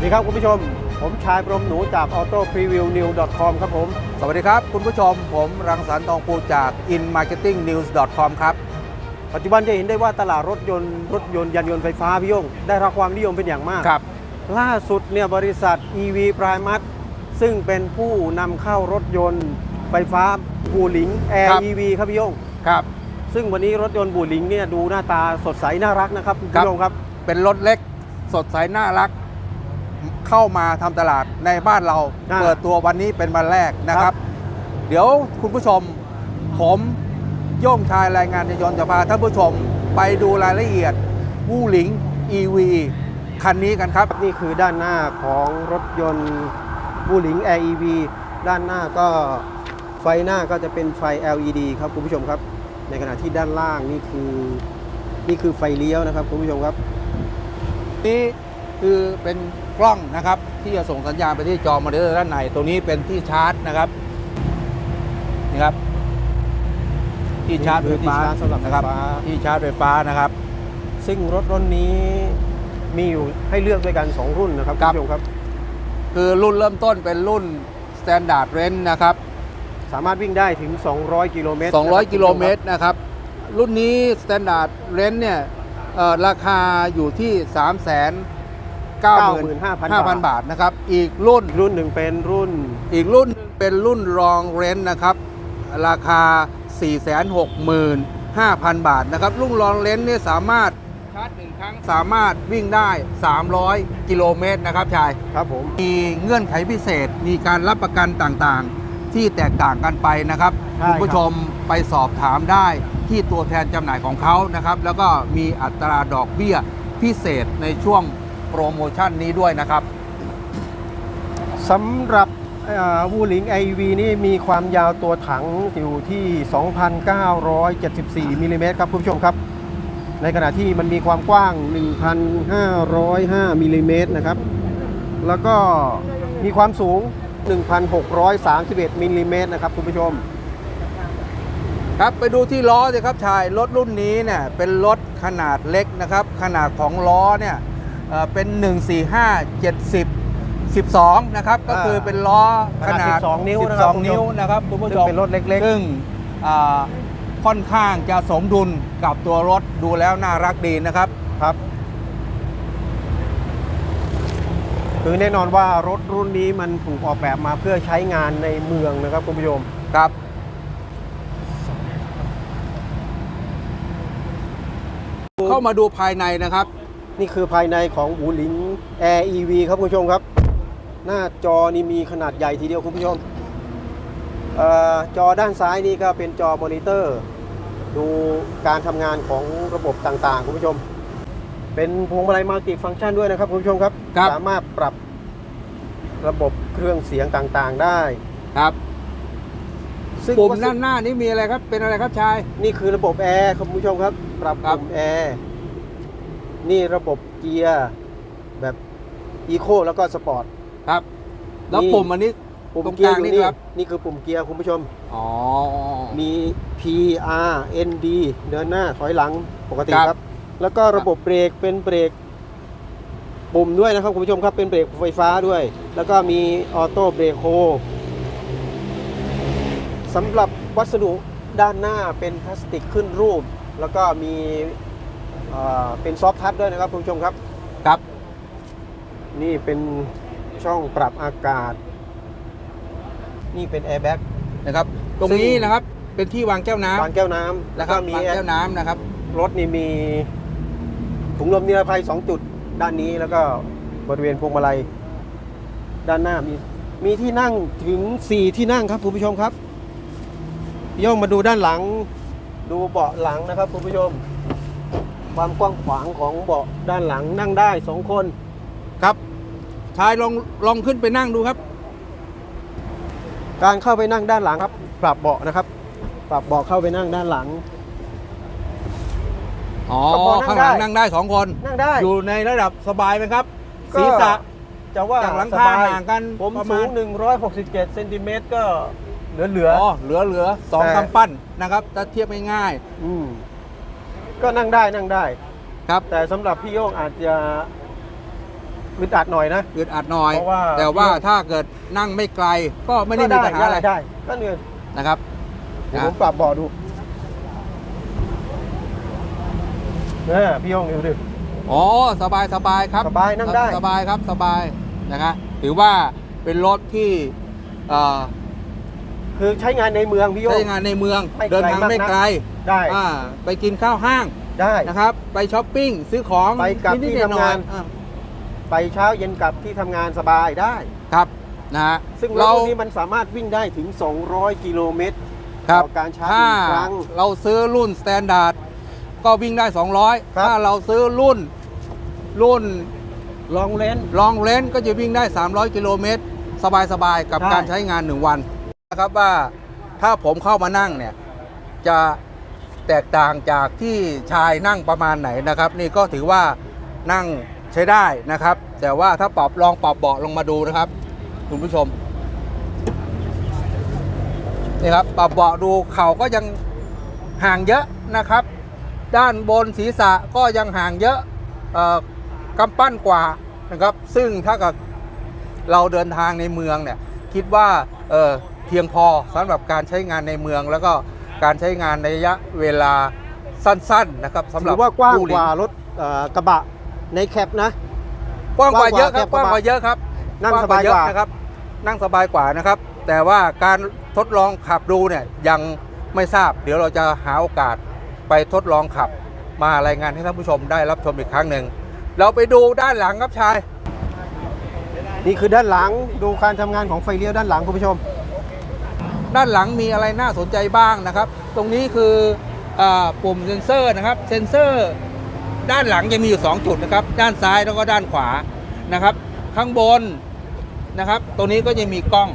วัสดีครับคุณผู้ชม ผมชายพรหมหนูจาก autopreviewnew.com ครับผม สวัสดีครับ คุณผู้ชม ผมรังสรรค์ทองภูจาก inmarketingnews.com ครับ ปัจจุบันจะเห็นได้ว่าตลาดรถยนต์รถยนต์ยานยนต์ไฟฟ้าพี่โยงได้รับความนิยมเป็นอย่างมากครับล่าสุดเนี่ยบริษัท EV Primus ซึ่งเป็นผู้นำเข้ารถยนต์ไฟฟ้าบูหลิง Air ครับ EV ครับพี่โยงครับซึ่งวันนี้รถยนต์บูหลิงเนี่ยดูหน้าตาสดใสน่ารักนะครับคุณครับผู้ชมครับ เป็นรถเล็กสดใสน่ารัก เข้ามาทำตลาดในบ้านเราอ่าเปิดตัววันนี้เป็นวันแรกนะครับ เดี๋ยวคุณผู้ชม ผมโย่งชายรายงานยนต์จะพาท่านผู้ชมไปดูรายละเอียดวูหลิง EV คันนี้กันครับ นี่คือด้านหน้าของรถยนต์บูหลิง Air EV ด้านหน้าก็ไฟหน้าก็จะเป็นไฟ LED ครับคุณผู้ชมครับ ในขณะที่ด้านล่างนี่คือนี่คือไฟเลี้ยวนะครับคุณผู้ชมครับ นี่คือเป็น กล้องนะครับ ที่จะส่งสัญญาณไปที่จอมอนิเตอร์ด้านในตรงนี้เป็นที่ชาร์จนะครับนี่ครับ ที่ชาร์จไฟฟ้าที่ชาร์จสำหรับไฟนะครับฟ้าที่ชาร์จไฟฟ้านะครับ ซึ่งรถรุ่นนี้มีอยู่ให้เลือกด้วยกัน 2 รุ่นนะครับคุณครับผู้ชมครับ คือรุ่นเริ่มต้นเป็นรุ่น Standard Range นะครับ สามารถวิ่งได้ถึง 200 กิโลเมตร 200 กิโลเมตรนะครับ รุ่นนี้ Standard Range เนี่ยเอ่อราคาอยู่ที่3 9 5 0 0 0 บาทนะครับ อีกรุ่นรุ่นหนึ่งเป็นรุ่น อีกรุ่นหนึ่งเป็นรุ่นรองเรนนะครับ ราคา 465,000 บาทนะครับรุ่นรองเรนเนี่ยสามารถชาร์จหนึ่งครั้งสามารถวิ่งได้ 300 กิโลเมตรนะครับชายครับผมมีเงื่อนไขพิเศษมีการรับประกันต่างๆ ที่แตกต่างกันไปนะครับใช่คุณผู้ชมไปสอบถามได้ที่ตัวแทนจำหน่ายของเขานะครับ แล้วก็มีอัตราดอกเบี้ยพิเศษในช่วง โปรโมชั่นนี้ด้วยนะครับสำหรับวูหลิง AEV นี่มีความยาวตัวถังอยู่ที่ 2,974มิลลิเมตรครับคุณผู้ชมครับ ในขณะที่มันมีความกว้าง 1,505มิลลิเมตรนะครับ แล้วก็มีความสูง 1,631มิลลิเมตรนะครับคุณผู้ชม ครับไปดูที่ล้อสิครับชาย รถรุ่นนี้เนี่ยเป็นรถขนาดเล็กนะครับ ขนาดของล้อเนี่ย เอ่อเป็น 145 70 12 นะครับ ก็คือเป็นล้อขขนานาดด12 นิ้วนะครับ12 นิ้วนะครับคุณผู้ชซึ่งมเป็นรถเล็กซึ่งอ่าค่อนข้างจะสมดุลกับตัวรถดูแล้วน่ารักดีนะครับๆครับ คือแน่นอนว่ารถรุ่นนี้มันถูกออกแบบมาเพื่อใช้งานในเมืองนะครับคุณผู้ชมครับเข้ามาดูภายในนะครับ นี่คือภายในของบูหลิง Air EV ครับคุณผู้ชมครับ หน้าจอนี่มีขนาดใหญ่ทีเดียวคุณผู้ชมเออจอด้านซ้ายนี่ก็เป็นจอมอนิเตอร์ ดูการทำงานของระบบต่างๆ คุณผู้ชม เป็นพวงมาลัยมัลติฟังก์ชันด้วยนะครับคุณผู้ชมครับครับสามารถปรับระบบเครื่องเสียงต่างๆได้ครับซึ่งปุ่มวัสด้านหน้านี้มีอะไรครับ เป็นอะไรครับชาย นี่คือระบบแอร์ครับคุณผู้ชมครับ ปรับครับปุ่มแอร์ นี่ระบบเกียร์แบบอีโคแล้วก็สปอร์ต ครับ แล้วนี่ ปุ่มอันนี้ ปุ่มตรงเกียร์กลางอยู่นี่นี่ครับ นี่คือปุ่มเกียร์คุณผู้ชม อ๋อ มี P R N D เดินหน้าถอยหลังปกติครับครับ แล้วก็ระบบเบรกเป็นเบรกปุ่มด้วยนะครับคุณผู้ชมครับเป็นเบรกไฟฟ้าด้วย แล้วก็มีออโต้เบรกโฮสำหรับวัสดุด้านหน้าเป็นพลาสติกขึ้นรูป แล้วก็มี เอ่อเป็นซอฟท์ทัชด้วยนะครับคุณผู้ชมครับ ครับ นี่เป็นช่องปรับอากาศ นี่เป็นแอร์แบ็กนะครับ ตรงนี้นะครับเป็นที่วางแก้วน้ำวางแก้วน้ำแล้วก็มีวางแก้วน้ำนะครับ รถนี่มีถุงลมนิรภัย 2 จุดด้านนี้แล้วก็บริเวณพวงมาลัย ด้านหน้ามีมีที่นั่งถึง 4 ที่นั่งครับคุณผู้ชมครับโย่งมาดูด้านหลัง ดูเบาะหลังนะครับคุณผู้ชม ความกว้างขวางของเบาะด้านหลังนั่งได้2คน ครับ ชายลองลองขึ้นไปนั่งดูครับ การเข้าไปนั่งด้านหลังครับ ปรับเบาะนะครับ ปรับเบาะเข้าไปนั่งด้านหลัง อ๋อก็พอนั่งข้างหลังได้ นั่งได้สองคน นั่งได้ อยู่ในระดับสบายไหมครับ ก็ ศีรษะ จะว่าจากหลังสคาบายห่างกันผมประสูมาณง167เซนติเมตรก็เหลือเหลือ อ๋อ เหลือเหลือสองแต่ กำปั้นนะครับ ถ้าเทียบง่ายอืม ก็นั่งได้นั่งได้ๆครับแต่สำหรับพี่โย่งอาจจะอึดอัดหน่อยนะ อึดอัดหน่อย เพราะว่า แต่ว่าถ้าเกิดนั่งไม่ไกลก็ไม่ได้มีปัญหาอะไรได้ก็เนี่ยนะครับเดี๋ยวผมปรับเบาะดูเนี่ยพี่ยงดูดิ อ๋อสบายสบายครับสบายนั่งได้ สบายครับสบายนะครับถือว่าเป็นรถที่เอ่อ คือใช้งานในเมืองพี่โย ใช้งงานในเมืองไม่ไกลเดินทางไม่มากนักไกลได้ อ่าไปกินข้าวห้างได้ นะครับไปช้อปปิ้งซื้อของไปกลับนิดที่ๆหน่อยทำงานๆอ่าไปเช้าเย็นกลับที่ทำงานสบายได้ครับนะฮะซึ่งรถเราพวกนี้มันสามารถวิ่งได้ถึง 200 กิโลเมตรครับต่อการชาร์จถ้าหนึ่งครั้ง เราซื้อรุ่นสแตนดาร์ดก็วิ่งได้ครับ200ถ้าเราซื้อรุ่นรุ่น ลองเลน ลองเลนก็จะวิ่งได้ 300 กิโลเมตร สบายๆ กับใช่ การใช้งาน 1 วัน นะครับว่าถ้าผมเข้ามานั่งเนี่ยจะแตกต่างจากที่ชายนั่งประมาณไหนนะครับ นี่ก็ถือว่านั่งใช้ได้นะครับ แต่ว่าถ้าปรับลองปรับเบาะลงมาดูนะครับ คุณผู้ชมนี่ครับปรับเบาะดูเข่าก็ยังห่างเยอะนะครับ ด้านบนศีรษะก็ยังห่างเยอะเอ่อกำปั้นกว่านะครับ ซึ่งถ้ากับเราเดินทางในเมืองเนี่ยคิดว่าเออ เพียงพอสำหรับการใช้งานในเมือง แล้วก็การใช้งานในระยะเวลาสั้นๆนะครับสำหถืรับอว่ากว้างผู้เลี้กยว่ารถเอ่อกระบะในแคปนะ กว้างกว่าเยอะครับกกว้าว้างงกกว่าว่าเยอะครับนั่งสบายกว่า เอะนะครับ นั่งสบายกว่านะครับ แต่ว่าการทดลองขับดูเนี่ยยังไม่ทราบ เดี๋ยวเราจะหาโอกาสไปทดลองขับ มารายงานให้ท่านผู้ชมได้รับชมอีกครั้งหนึ่งเราไปดูด้านหลังครับชาย นี่คือด้านหลังดูการทำงานของไฟเลี้ยวด้านหลังคุณผู้ชม ด้านหลังมีอะไรน่าสนใจบ้างนะครับ ตรงนี้คืออาปุ่มเซ็นเซอร์นะครับ เซ็นเซอร์ด้านหลังจะมีอยู่ 2 จุดนะครับ ด้านซ้ายแล้วก็ด้านขวานะครับ ข้างบนนะครับ ตรงนี้ก็จะมีกล้อง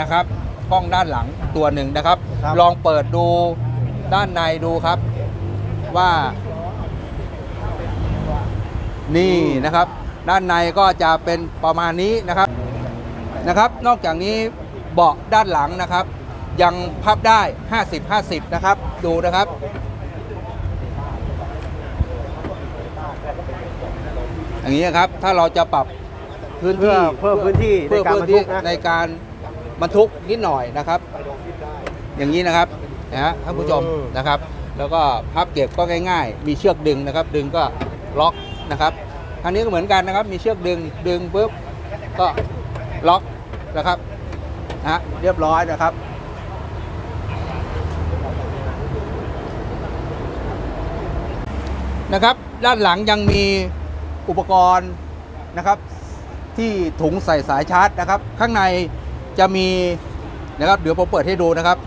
นะครับ กล้องด้านหลังตัวหนึ่งนะครับครับลองเปิดดูด้านในดูครับว่า นี่นะครับ ด้านในก็จะเป็นประมาณนี้นะครับนะครับ นอกจากนี้ เบาะด้านหลังนะครับ ยังพับได้ 50 50 นะครับ ดูนะครับ อย่างนี้นะครับถ้าเราจะปรับพื้นเพื่อที่เพิ่มพื้นที่ในเพื่อการพื้บรนรทุที่กนะ ในการบรรทุกนิดหน่อยนะครับ อย่างนี้นะครับนะฮะท่านผู้ชมนะครับ แล้วก็พับเก็บก็ง่าย ๆ มีเชือกดึงนะครับ ดึงก็ล็อกนะครับทางนี้ก็เหมือนกันนะครับ มีเชือกดึงดึงปุ๊บก็ล็อกนะครับนะ ฮะเรียบร้อยนะครับ นะครับ ด้านหลังยังมีอุปกรณ์นะครับ ที่ถุงใส่สายชาร์จนะครับ ข้างในจะมีนะครับ เดี๋ยวผมเปิดให้ดูนะครับ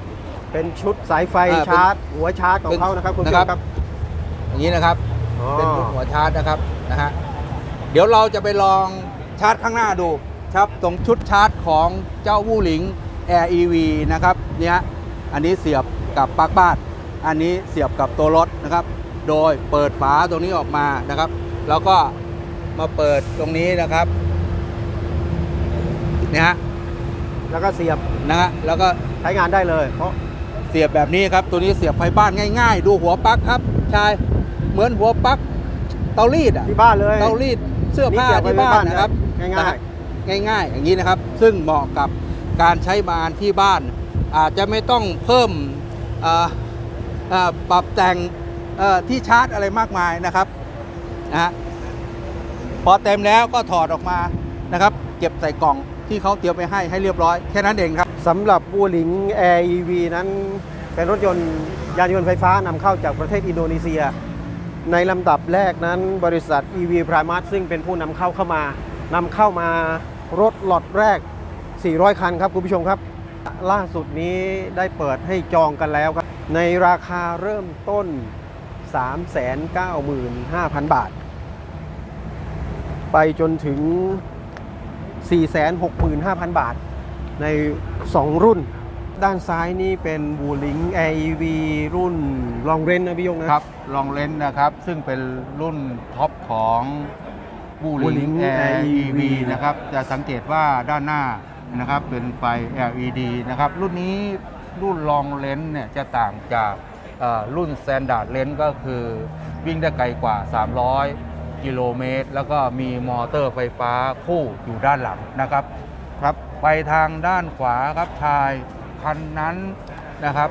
เป็นชุดสายไฟอ่าเป็น ชาร์จ หัวชาร์จของเขานะครับคุณผู้ชนะครัมบครับอย่างนี้นะครับ อ๋อเป็นหัวชาร์จนะครับนะฮะเดี๋ยวเราจะไปลองชาร์จข้างหน้าดู ครับ ตรงชุดชาร์จของเจ้าวูหลิง Air EV นะครับเนี่ยอันนี้เสียบกับปลั๊กบ้าน อันนี้เสียบกับตัวรถนะครับ โดยเปิดฝาตรงนี้ออกมานะครับ แล้วก็มาเปิดตรงนี้นะครับเนี่ยฮะแล้วก็เสียบนะฮะแล้วก็ใช้งานได้เลย เพราะเสียบแบบนี้ครับ ตัวนี้เสียบไฟบ้านง่าย ๆ ดูหัวปลั๊กครับชายเหมือนหัวปลั๊กเตารีดอะที่บ้านเลยเตารีดเสื้อผ้านี่เสียบไว้ที่บ้าบ้านนนะครับ ง่ายๆนะฮะ ง่าย ๆ อย่างนี้นะครับ ซึ่งเหมาะกับการใช้งานที่บ้าน อาจจะไม่ต้องเพิ่มปรับแต่งที่ชาร์จอะไรมากมายนะครับนะพอเต็มแล้วก็ถอดออกมานะครับ เก็บใส่กล่องที่เขาเตรียมไปให้ให้เรียบร้อย แค่นั้นเองครับสำหรับบูหลิง Air EV นั้นเป็นรถยนต์ยานยนต์ไฟฟ้านำเข้าจากประเทศอินโดนีเซีย ในลำดับแรกนั้นบริษัท EV Primus ซึ่งเป็นผู้นำเข้าเข้ามา นำเข้ามารถล็อตแรก 400 คันครับคุณผู้ชมครับ ล่าสุดนี้ได้เปิดให้จองกันแล้วครับ ในราคาเริ่มต้น 395,000 บาท ไปจนถึง 465,000 บาท ใน 2 รุ่น ด้านซ้ายนี่เป็นบูลิง AEV รุ่นลองเรนนะพี่ยงนะครับ ลองเลนนะครับ ซึ่งเป็นรุ่นท็อปของ บูลิง Wuling Air Air EV EV นะครับจะสังเกตว่าด้านหน้านะครับเป็นไฟ LED นะครับรุ่นนี้รุ่นลองเลนส์เนี่ยจะต่างจากเอ่อรุ่น Standard Lens ก็คือวิ่งได้ไกลกว่ากิโลเมตร แล้วก็มีมอเตอร์ไฟฟ้าคู่อยู่ด้านหลังนะครับครับไปทางด้านขวาครับชายคันนั้นนะครับ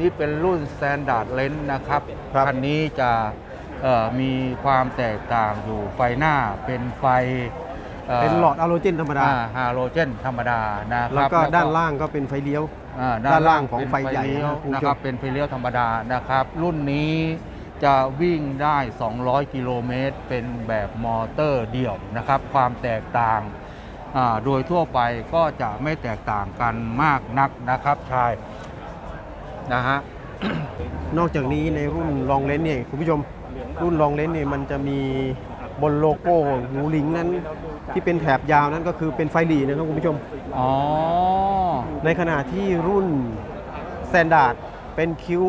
นี่เป็นรุ่น Standard Lens นะครับครับคันนี้จะเอ่อ มีความแตกต่างอยู่ไฟหน้าเป็นไฟเป็นหลอดอะโลเจนธรรมดาฮาโลเจน ธรรมดานะคแล้วรับก็ด้านล่างก็เป็นไฟเลี้ยวอ่าด้านล่างของเป็นไฟใหญ่เลี้ยวนะคุณผู้ชมนะครับเป็นไฟเลี้ยวธรรมดานะครับ รุ่นนี้จะวิ่งได้ 200 กิโลเมตร เป็นแบบมอเตอร์เดี่ยวนะครับ ความแตกต่างอ่าโดยทั่วไปก็จะไม่แตกต่างกันมากนักนะครับชายนะฮะนอกจากนี้ในรุ่นลองเลนเนี่ยคุณผู้ชม รุ่นลองเลนเนี่ยมันจะมีบนโลโก้งูลิงนั้นที่เป็นแถบยาวนั้นก็คือเป็นไฟหลีนะครับคุณผู้ชม อ๋อ ในขณะที่รุ่นสแตนดาร์ดเป็นคิ้ว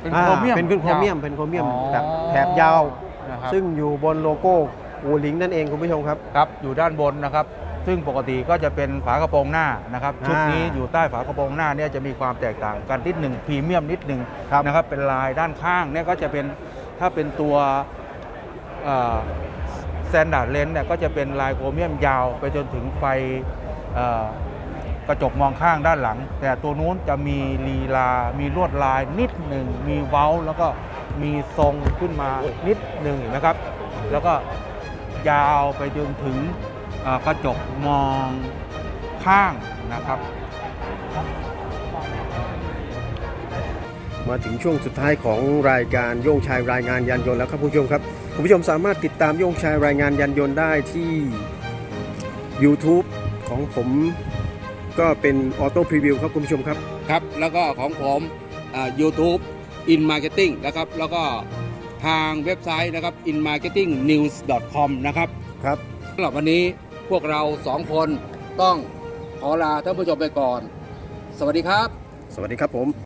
เป็นอ่าโครเมียมเป็นโครเมียม เป็นโครเมียมอ๋อแบบแถบยาว นะครับซึ่งอยู่บนโลโก้งูลิงนั่นเองคุณผู้ชมครับ ครับอยู่ด้านบนนะครับ ซึ่งปกติก็จะเป็นฝากระโปรงหน้านะครับชุดนี้อ่าอยู่ใต้ฝากระโปรงหน้าเนี่ยจะมีความแตกต่างกันนิดหนึ่งพรีเมียมนิดหนึ่งครับ นะครับเป็นลายด้านข้างเนี่ยก็จะเป็น ถ้าเป็นตัวแตนดาร์ดเลนส์เนี่ยก็จะเป็นลายโครเมียมยาวไปจนถึงไฟกระจกมองข้างด้านหลัง แต่ตัวนู้นจะมีลีลา มีลวดลายนิดหนึ่ง มีเว้า แล้วก็มีทรงขึ้นมานิดหนึ่งนะครับ แล้วก็ยาวไปจนถึงกระจกมองข้างนะครับ มาถึงช่วงสุดท้ายของรายการโย่งชายรายงานยานยนต์แล้วครับคุณผู้ชมครับคุณผู้ชมสามารถติดตามโย่งชายรายงานยานยนต์ได้ที่ YouTube ของผมก็เป็นออโต้พรีวิวครับคุณผู้ชมครับ ครับ แล้วก็ของผมอ่า YouTube in marketing นะครับ แล้วก็ทางเว็บไซต์นะครับ in marketing news com นะครับ ครับสำหรับวันนี้พวกเราสองคนต้องขอลาท่านผู้ชมไปก่อน สวัสดีครับ สวัสดีครับผม